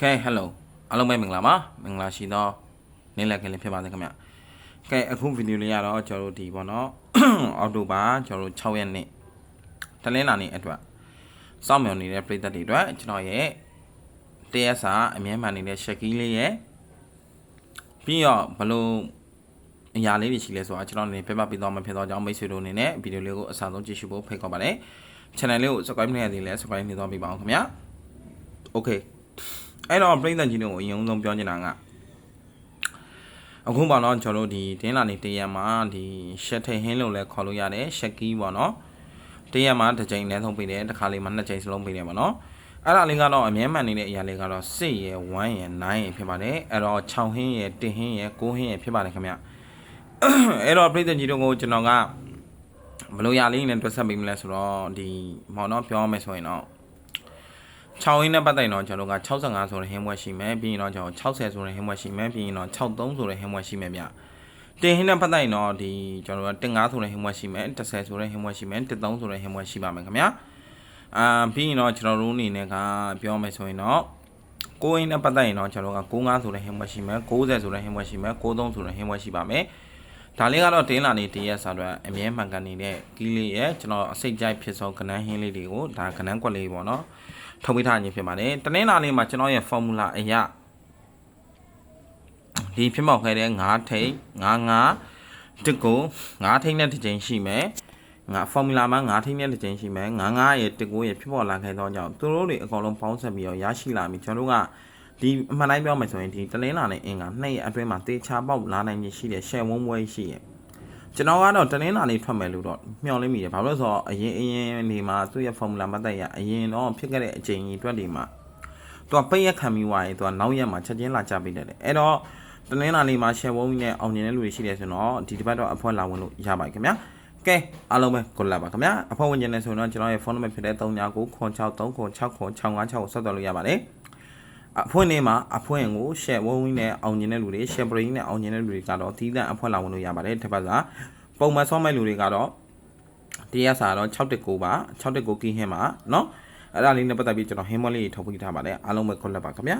ကဲဟယ်လိုအားလုံးပဲမင်္ဂလာပါမင်္ဂလာရှိသောနေ့လည်ခင်းလေးဖြစ်ပါစေခင်ဗျကဲအခုဗီဒီယိုလေးရတော့ကျွန်တော်တို့ဒီပေါ့နော်အောက်တိုဘာကျွန်တော်တို့6ရက်နေ့တလင်းလာနေ့အတွက်စောင့်မျှော်နေတဲ့ပြည်သက်တွေအတွက်ကျွန်တော်ရဲ့တရက်စာအမြဲမှန်နေတဲ့ရှက်ကီးလေးရဲ့ပြီးတော့ဘလို့အရာလေးတွေရှိလဲဆိုတော့ကျွန်တော်အနေနဲ့ပြပပြီးတော့မဖြစ်တော့ကြောင်းမိတ်ဆွေတို့အနေနဲ့ဗီဒီယိုလေးကိုအစားဆုံးကြည့်ရှုဖို့ဖိတ်ခေါ်ပါတယ် channel လေးကို subscribe လုပ်ရသေးလဲ subscribe လုပ်သွားပေးပါအောင်ခင်ဗျာ okay အဲ့တော့ပြည်သက်ကြီးတို့ကိုအရင်ဆုံးပြောချင်တာကအခုပေါ့နော်ကျွန်တော်တို့ဒီတင်းလာနေတရက်မှာဒီရှက်ထိန်ဟင်းလို့လည်းခေါ်လို့ရတယ်ရှက်ကီးပေါ့နော်တရက်မှာတစ်ချိန်လည်းသုံးပေးတယ်တစ်ခါလေးမှာနှစ်ချိန်စလုံးပေးတယ်ပေါ့နော်အဲ့ဒါလေးကတော့အမြဲမှန်နေတဲ့အရာလေးကတော့စစ်ရယ်ဝမ်းရယ်နိုင်ရယ်ဖြစ်ပါတယ်အဲ့တော့6ဟင်းရယ်1ဟင်းရယ်9ဟင်းရယ်ဖြစ်ပါတယ်ခင်ဗျအဲ့တော့ပြည်သက်ကြီးတို့ကိုကျွန်တော်ကဘယ်လိုရလေးနဲ့တွက်ဆက်ပေးမလဲဆိုတော့ဒီမော်နော်ပြောရမယ်ဆိုရင်တော့ 6ရင်းနဲ့ပတ်သက်ရင်တော့ကျွန်တော်က65ဆိုတဲ့ဟင်းဘွက်ရှိမယ်ပြီးရင်တော့ကျွန်တော်60ဆိုတဲ့ဟင်းဘွက်ရှိမယ်ပြီးရင်တော့63ဆိုတဲ့ဟင်းဘွက်ရှိမယ်ဗျတင်ဟင်းနဲ့ပတ်သက်ရင်တော့ဒီကျွန်တော်က15ဆိုတဲ့ဟင်းဘွက်ရှိမယ်10ဆိုတဲ့ဟင်းဘွက်ရှိမယ်13ဆိုတဲ့ဟင်းဘွက်ရှိပါမယ်ခင်ဗျာအာပြီးရင်တော့ကျွန်တော်တို့အနေနဲ့ကပြောမယ်ဆိုရင်တော့ကိုင်းနဲ့ပတ်သက်ရင်တော့ကျွန်တော်က95ဆိုတဲ့ဟင်းဘွက်ရှိမယ်90ဆိုတဲ့ဟင်းဘွက်ရှိမယ်93ဆိုတဲ့ဟင်းဘွက်ရှိပါမယ်ဒါလေးကတော့တင်းလာနေတရက်ဆိုတော့အမြဲမှန်ကန်နေတဲ့ကီးလေးရဲ့ကျွန်တော်အစိတ်ကြိုက်ဖြစ်သောကနန်းဟင်းလေးတွေကိုဒါကနန်းကွက်လေးပေါ့နော် ထုတ်ပေးထားခြင်းဖြစ်ပါတယ်။တနင်္လာနေ့မှာကျွန်တော်ရဲ့ formula အရဒီဖြစ်မောက်ခဲ့တဲ့9ထိပ်9 9တစ်ကို9ထိပ်နဲ့တစ်ချိန်ရှိမယ်။ငါ formula မှာ9ထိပ်နဲ့တစ်ချိန်ရှိမယ်။9 9ရဲ့တစ်ကိုရဲ့ဖြစ်ပေါ်လာခဲ့သောကြောင့်သူတို့တွေအကုန်လုံးပေါင်းဆက်ပြီးတော့ရရှိလာပြီကျွန်တော်တို့ကဒီအမှန်တိုင်းပြောမယ်ဆိုရင်ဒီတနင်္လာနေ့အင်္ဂါနှစ်ရက်အတွင်းမှာတေချာပေါက်လာနိုင်ခြင်းရှိတယ်ရှယ်ဝုံးပွဲရှိရဲ့ ကျွန်တော်ကတော့တနင်္လာနေ့ထွက်မယ်လို့တော့မျှော်လင့်မိတယ်ဘာလို့လဲဆိုတော့အရင်အရင်နေမှာသူ့ရဲ့ formula မတ်တက်ရအရင်တော့ဖြစ်ခဲ့တဲ့အချိန်ကြီးအတွက်ဒီမှာသူကပိတ်ရက်ခံပြီးွားရင်သူကနောက်ရက်မှာချက်ချင်းလာကြပေးတယ်အဲ့တော့တနင်္လာနေ့မှာ share ဝုန်းကြီးနဲ့အောင်မြင်တဲ့လူတွေရှိတယ်ဆိုတော့ဒီတစ်ပတ်တော့အဖွဲလာဝင်လို့ရပါတယ်ခင်ဗျာကဲအားလုံးပဲကိုလာပါခင်ဗျာအဖွဲဝင်ကျင်နေဆိုတော့ကျွန်တော်ရဲ့ phone number ဖြစ်တဲ့3993969656ကိုဆက်သွယ်လို့ရပါတယ် အဖွင့်နေမှာအဖွင့်ကို share ဝုန်းကြီးနဲ့အောင်မြင်တဲ့လူတွေ share brain နဲ့အောင်မြင်တဲ့လူတွေကတော့သီးသန့်အဖွင့်လာဝင်လို့ရပါတယ်တစ်ပတ်ကပုံမှန်ဆောင်းမဲ့လူတွေကတော့တရားစာတော့619ပါ619ကီးဟင်းပါเนาะအဲ့ဒါလေးနဲ့ပတ်သက်ပြီးကျွန်တော်ဟင်းမလေးထုတ်ပေးထားပါတယ်အားလုံးပဲခွင့်လက်ပါခင်ဗျာ